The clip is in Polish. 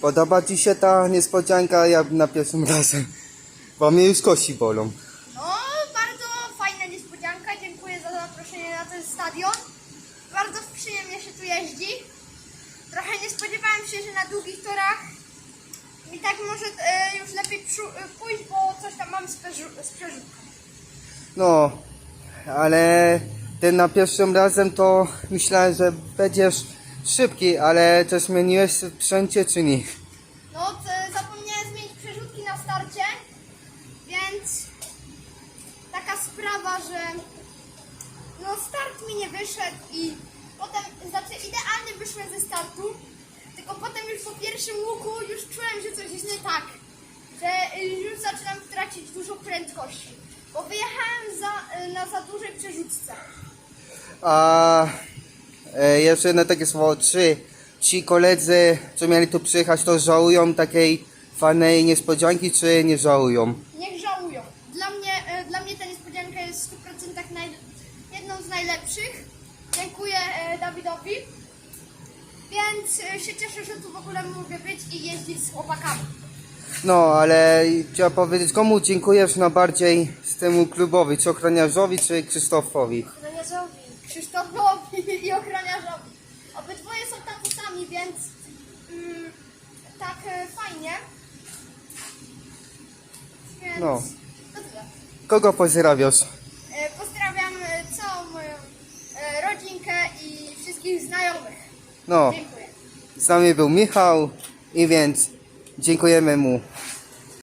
Podoba Ci się ta niespodzianka jak na pierwszym razem? Bo mnie już kości bolą. No, bardzo fajna niespodzianka. Dziękuję za zaproszenie na ten stadion. Bardzo przyjemnie się tu jeździ. Trochę nie spodziewałem się, że na długich torach i tak może e, już lepiej e, pójść, bo coś tam mam z, z przerzutką. No, ale ten na pierwszym razem to myślałem, że będziesz szybki, ale też zmieniłeś sprzęcie czy nie? No, t- zapomniałem zmienić przerzutki na starcie, więc taka sprawa, że no start mi nie wyszedł i potem, znaczy idealnie wyszłem ze startu, tylko potem już po pierwszym łuku już czułem, że coś jest nie tak, że y, już zaczynam tracić dużo prędkości, bo wyjechałem za, y, na za dużej przerzutce. A jeszcze jedno takie słowo, czy ci koledzy, co mieli tu przyjechać, to żałują takiej fajnej niespodzianki, czy nie żałują? Niech żałują. Dla mnie, e, dla mnie ta niespodzianka jest w 100% naj, jedną z najlepszych. Dziękuję e, Dawidowi. Więc e, się cieszę, że tu w ogóle mogę być i jeździć z chłopakami. No, ale trzeba powiedzieć, komu dziękujesz najbardziej z temu klubowi, czy ochroniarzowi, czy Krzysztofowi? Ochroniarzowi, Krzysztofowi i ochroniarzowi. Obydwoje są tacy sami, więc mm, tak e, fajnie. Więc No. to tyle. Kogo pozdrawiasz? E, Pozdrawiam e, całą moją e, rodzinkę i wszystkich znajomych. No, Dziękuję. z nami był Michał i więc dziękujemy mu.